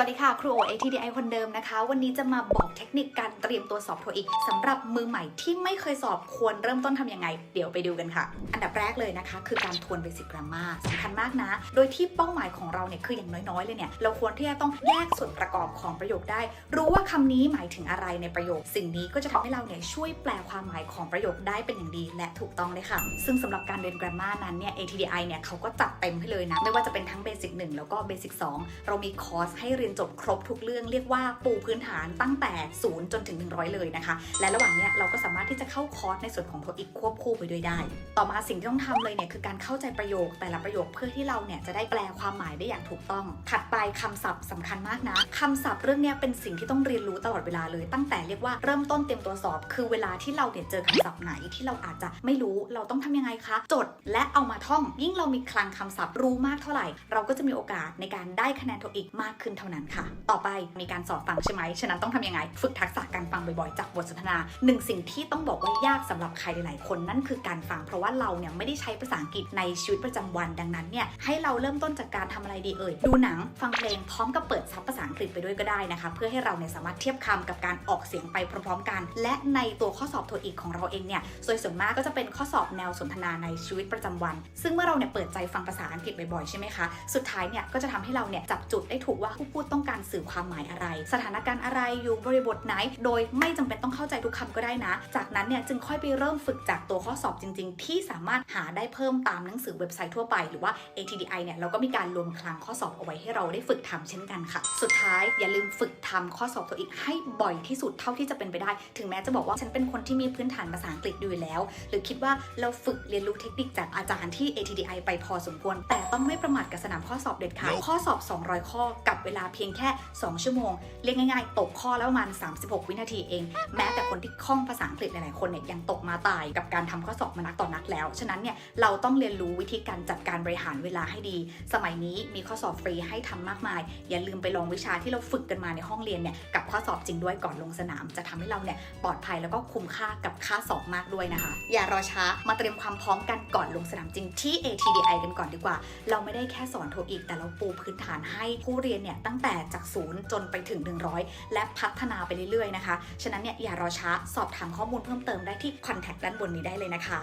วัสดีค่ะ ครูโอ ATDI คนเดิมนะคะ วันนี้จะมาบอกเทคนิคการเตรียมตัวสอบโทอีกสำหรับมือใหม่ที่ไม่เคยสอบควรเริ่มต้นทำยังไง เดี๋ยวไปดูกันค่ะ อันดับแรกเลยนะคะ คือการทวนเบสิกกรามาสำคัญมากนะ โดยที่เป้าหมายของเราเนี่ยคืออย่างน้อยๆเลยเนี่ยเราควรที่จะต้องแยกส่วนประกอบของประโยคได้ รู้ว่าคำนี้หมายถึงอะไรในประโยค สิ่งนี้ก็จะทำให้เราเนี่ยช่วยแปลความหมายของประโยคได้เป็นอย่างดี และถูกต้องเลยค่ะ ซึ่งสำหรับการเรียน grammar นั้นเนี่ย ATDI เนี่ยเขาก็จัดเต็มให้เลยนะไม่ว่าจะเป็นทั้ง Basic 1แล้วก็ Basic 2เรามีคอร์สให้เรียนจบครบทุกเรื่องเรียกว่าปูพื้นฐานตั้งแต่ 0 จนถึง 100 เลยนะคะ และระหว่างเนี้ยเราก็สามารถที่จะเข้าคอร์สในส่วนของ TOEIC ควบคู่ไปด้วยได้ ต่อมาสิ่งที่ต้องทำเลยเนี่ยคือการเข้าใจประโยคแต่ละประโยคเพื่อที่เราเนี่ยจะได้แปลความหมายได้อย่างถูกต้อง ถัดไปคำศัพท์สำคัญมากนะคำศัพท์เรื่องเนี้ยเป็นสิ่งที่ต้องเรียนรู้ตลอดเวลาเลย ตั้งแต่เรียกว่าเริ่มต้นเตรียมตัวสอบ คือเวลาที่เราเนี่ยเจอคำศัพท์ไหนที่เราอาจจะไม่รู้เราต้องทำยังไงคะ จดและเอามาท่อง ยิ่งเรามีคลังคำศัพท์รู้มากเท่าไหร่ เราก็จะมีโอกาสในการได้คะแนนโทอีกมากขึ้นเท่านั้นค่ะ ต่อไปมีการสอบฟังใช่ไหม ฉะนั้นต้องทำยังไง ฝึกทักษะการฟังบ่อยๆ จากบทสนทนาหนึ่งสิ่งที่ต้องบอกว่ายากสำหรับใครหลายๆ คนนั่นคือการฟัง เพราะว่าเราเนี่ยไม่ได้ใช้ภาษาอังกฤษในชีวิตประจำวันดังนั้นเนี่ยให้เราเริ่มต้นจากการทำอะไรดีเอ่ย ดูหนังฟังเพลงพร้อมกับเปิดซับภาษาอังกฤษไปด้วยก็ได้นะคะ เพื่อให้เราเนี่ยสามารถเทียบคำกับการออกเสียงไปพร้อมๆ กัน และในตัวข้อสอบโทอีกของเราเองเนี่ยโดยส่วนมากก็จะเป็นข้อสอบแนวสนทนาในชีวิตประจำวัน ซึ่งเมื่อเราเนี่ยเปิดใจฟังภาษาอังกฤษบ่อยๆใช่ไหมคะ สุดท้ายเนี่ยก็จะทำให้เราเนี่ยจับจุดได้ถูกว่าผู้พูดต้องการสื่อความหมายอะไร สถานการณ์อะไรอยู่บริบทไหน โดยไม่จำเป็นต้องเข้าใจทุกคำก็ได้นะ จากนั้นเนี่ยจึงค่อยไปเริ่มฝึกจากตัวข้อสอบจริง ๆ ที่สามารถหาได้เพิ่มตามหนังสือเว็บไซต์ทั่วไปหรือว่า ATDI เนี่ยเราก็มีการรวมคลังข้อสอบเอาไว้ให้เราได้ฝึกทำเช่นกันค่ะ สุดท้ายอย่าลืมฝึกทำข้อสอบตัวอีกให้บ่อยที่สุดเท่าที่จะเป็นไปได้ ถึงแม้จะบอกว่าฉันเป็นคนที่มีพื้นฐานภาษาอังกฤษอยู่แล้ว หรือคิดว่าเราฝึกเรียนรู้เทคนิคจากอาจารย์ที่ ATDI ไปพอสมควร แต่ต้องไม่ประมาทกับสนามข้อสอบเด็ดขาดข้อสอบ 200 ข้อกับเวลาเพียงแค่ 2 ชั่วโมง เรียกง่ายๆ ตกข้อแล้วประมาณ 36 วินาทีเอง แม้แต่คนที่คล่องภาษาอังกฤษหลายๆคนเนี่ยยังตกมาตายกับการทำข้อสอบมานักต่อนักแล้ว ฉะนั้นเนี่ยเราต้องเรียนรู้วิธีการจัดการบริหารเวลาให้ดี สมัยนี้มีข้อสอบฟรีให้ทำมากมาย อย่าลืมไปลองวิชาที่เราฝึกกันมาในห้องเรียนเนี่ยกับข้อสอบจริงด้วยก่อนลงสนาม จะทำให้เราเนี่ยปลอดภัยแล้วก็คุ้มค่ากับค่าสอบมากด้วยนะคะ อย่ารอช้ามาเตรียมความพร้อมกันก่อนลงสนามจริงที่ ATDI กันก่อนดีกว่า เราไม่ได้แค่สอนโทอีกแต่เราปูพื้นฐานให้ผู้เรียนเนี่ยตั้งแต่จากศูนย์จนไปถึง 100 และพัฒนาไปเรื่อยๆนะคะ ฉะนั้นเนี่ยอย่ารอช้าสอบถามข้อมูลเพิ่มเติมได้ที่คอนแทคด้านบนนี้ได้เลยนะคะ